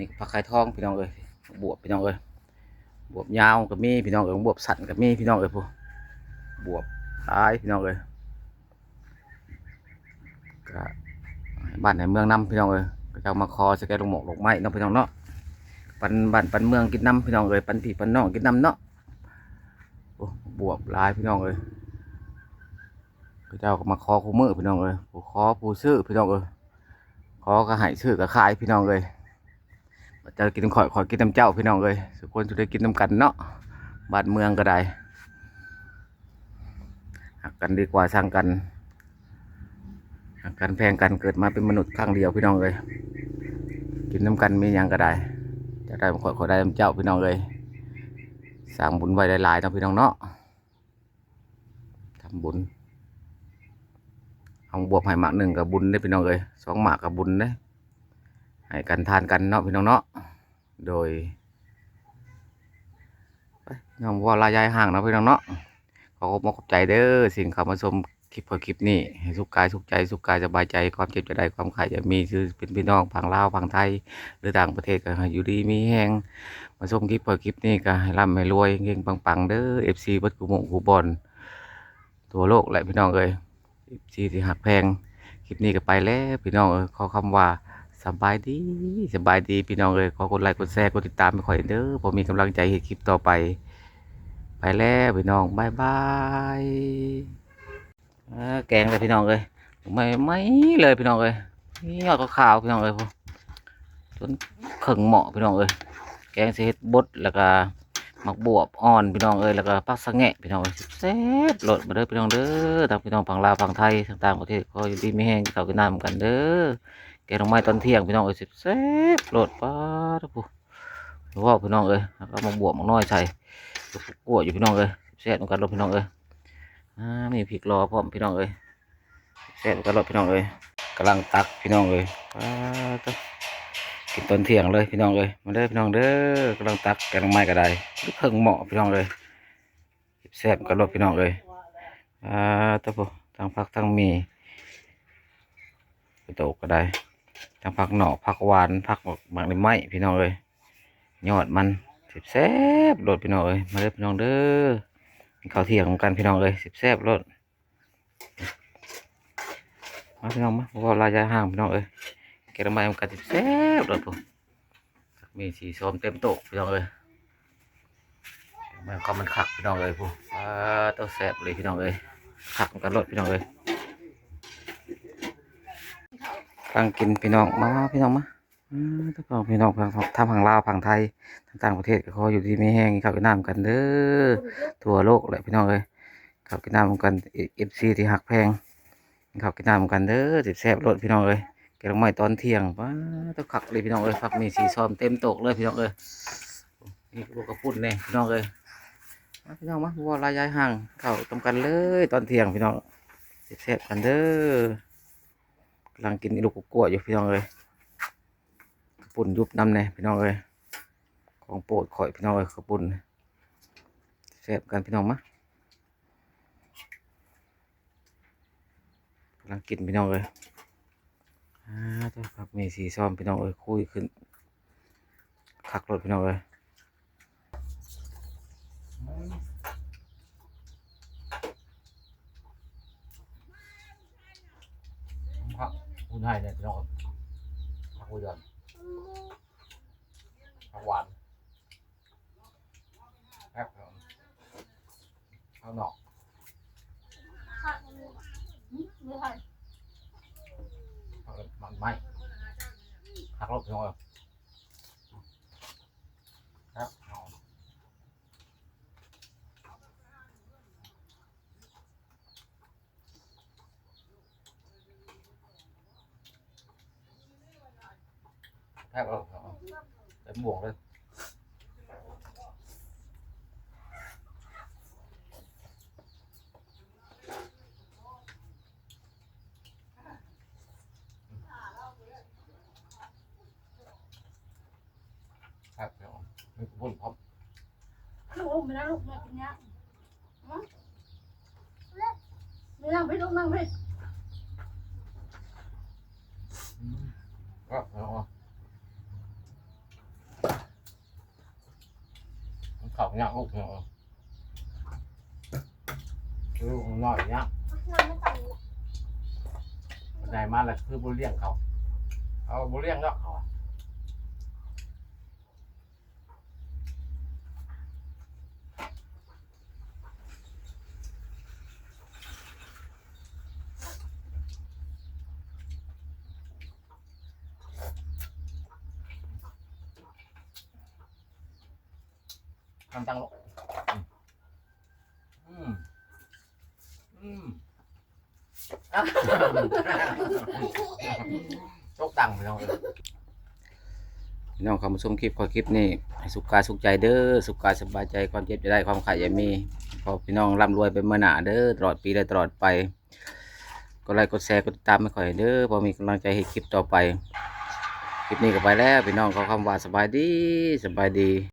นี่ผักไข่ทองพี่น้องเอ้ยบวบพี่น้องเอ้ยบวบยาวก็มีพี่น้องเอ้ยบวบสั้นก็มีพี่น้องเอ้ยผู้บวบหลายพี่น้องเอ้ยก็บ้านในเมืองน้ำพี่น้องเอ้ยก็จะเอามาคอสแกนลงหมอกลงไม้เนาะพี่น้องเนาะปันบ้านปันเมืองกินน้ำพี่น้องเอ้ยปันพี่ปันน้องกินน้ำเนาะโอ้บวบหลายพี่น้องเอ้ยก็เจ้าก็มาคอคู่มือพี่น้องเอ้ยผู้คอผู้ซื้อพี่น้องเอ้ยคอก็หายซื้อก็ขายพี่น้องเอ้ย จะกินข่อยข่อยกินน้ำเจ้าพี่น้องเลยสุกคนจะได้กินน้ำกันเนาะบ้านเมืองก็ได้หักกันดีกว่าสร้างกันหักกันแพงกันเกิดมาเป็นมนุษย์ครั้งเดียวพี่น้องเลยกินน้ำกันมีหยังก็ได้จะได้ข่อยข่อยได้น้ำเจ้าพี่น้องเลยสร้างบุญไว้หลายๆเนาะพี่น้องเนาะทำบุญเอาบวบให้หมากหนึ่งกับบุญได้พี่น้องเลยสองหมากกับบุญเด้ ให้กันทานกันเนาะพี่น้องเนาะโดยยน้องว่าลายายห่างเนาะพี่น้องเนาะขอขอบคุณขอบใจเด้อสิ่งเข้ามาชมคลิปพอคลิปนี้ให้สุขกายสุขใจสุขกายสบายใจความเจ็บจะได้ความไข่จะมีคือเป็นพี่น้องฝั่งลาวฝั่งไทย หรือต่างประเทศก็อยู่ดีมีแห้งมาชมคลิปพอคลิปนี้ก็ให้ร่ำให้รวยเก่งปังๆเด้อเอฟซีบัดกูมงกูบอลทั่วโลกแหละพี่น้องเอ้ยเอฟซีที่หักแพงคลิปนี้ก็ไปแล้วพี่น้องเอ้ยขอคำว่า สบายดีสบายดีพี่น้องเลยขอกดไลค์กดแชร์กดติดตามไปขอยเด้อผมมีกำลังใจเห็นคลิปต่อไป ไปแล้วพี่น้องบายบายแกงเลยพี่น้องเลยไม่ไม่เลยพี่น้องเลยนี่ยอดขาวพี่น้องเลยพอจนเข่งเหมาะพี่น้องเลยแกงเสเฮ็ดบดแล้วก็หมักบวบอ่อนพี่น้องเอ้ยแล้วก็ปักสะแงะพี่น้องเอ้ยแซ่บโหลดมาเด้อพี่น้องเด้อทางพี่น้องฝั่งลาวฝั่งไทยต่างๆประเทศก็อยู่ดีไม่แห้งเต่ากินน้ำกันเด้อ กงหน่อไม้ตอนเที่ยงพี่น้องเอ้ยสิบแซ่บโหลดป้าทุกผู้หรือว่าพี่น้องเอ้ยแล้วก็มาบวกมาน้อยใส่กลัวอยู่พี่น้องเอ้ยแซ่บเหมือนกันรถพี่น้องเอ้ยอ่ามีพริกรอพร้อมพี่น้องเอ้ยแซ่บเหมือนกันรถพี่น้องเอ้ยกำลังตักพี่น้องเอ้ยป้าตุ๊กินตอนเที่ยงเลยพี่น้องเอ้ยมาเด้อพี่น้องเด้อกำลังตักแกงไม้ก็ได้ลูกเครื่งเหมาะพี่น้องเอ้ยแซ่บเหมือนกันรถพี่น้องเอ้ยอ่าตุ๊ผู้ทั้งผักทั้งมีกระโตกก็ได้ ทั้งผักหน่อผักหวานผักหมกหมักในไม้พี่น้องเอ้ยยอดมันสิบแซบโลดพี่น้องเอ้ยมาเด้อพี่น้องเด้อข้าวเที่ยงของกันพี่น้องเอ้ยสิบแซบโลดมาพี่น้องมาพวกเราลายห่างพี่น้องเอ้ยแกงมาทำกันสิบแซบโลดปุ๊มีสีส้มเต็มโต๊ะพี่น้องเอ้ยมันก็มันขักพี่น้องเอ้ยปุ๊อ่าตัวแซบเลยพี่น้องเอ้ยขักกันโลดพี่น้องเอ้ย ตั้งกินพี่น้องมาพี่น้องมาทุกคนพี่น้องทางทางฝั่งลาวฝั่งไทยต่างประเทศก็ขออยู่ที่ไม่แห้งกินข้าวกินน้ำกันเด้อทั่วโลกเลยพี่น้องเลยข้าวกินน้ำกันเอฟซีที่หักแพงกินข้าวกินน้ำกันเด้อสิบแซ่บรสพี่น้องเลยแกงไม้ตอนเที่ยงว้าต้องขักเลยพี่น้องเลยผักมีสีซ้อมเต็มโต๊ะเลยพี่น้องเลยนี่ลูกกระปุ่นเนี่ยพี่น้องเลยมาพี่น้องมาวัวลายยายห่างเข้าวตรงกันเลย ตอนเที่ยงพี่น้องสิบแซ่บกันเด้อำลังกินลูกกลัวอยู่พี่น้องเลยกระปุ่นยุบน้ำเนี่ยพี่น้องเลยของโปรดข่อยพี่น้องเลยกระปุ่นแซ่บกันพี่น้องมะกำลังกินพี่น้องเลยอ่าเจ้าผักเมสีซ้อมพี่น้องเลยคุยขึ้นคักรถพี่น้องเลยผักคุณ ให้เนี่ยพี่น้องผักกุยอนผักหวานแซ่บครับข้าวหนอกผักมันไหม้ผักรสพี่น้องเลยครับเอา แทบเอาเอาเต็มบ่วงเลยครับเดี๋ยวมีบุญพร้อมลูกอุ้มไปแล้วลูกแม่กินเนี้ยไม่นั่งพี่ลูกนั่งพี่เอาเอา เขาเนี่ยลูกเนาะลูกน้อยเนี่ยน้ำไม่ตันเลยในมาแล้วคือบุเลี้ยงเขา เอาบุเลี้ยงเนาะเขา ทำตังลูกอืมอืมโชคตังพี่น้องพี่น้องคำชมคลิปขอคลิปนี้ให้สุขกายสุขใจเด้อสุขกายสบายใจความเจ็บจะได้ความไข่อย่ามีขอพี่น้องร่ำรวยไปเมื่อหน้าเด้อตลอดปีและตลอดไปกดไลค์กดแชร์กดติดตามไม่ค่อยเด้อพอมีกำลังใจให้คลิปต่อไป คลิปนี้ก็ไปแล้ว พี่น้องขอคำว่าสบายดีสบายดี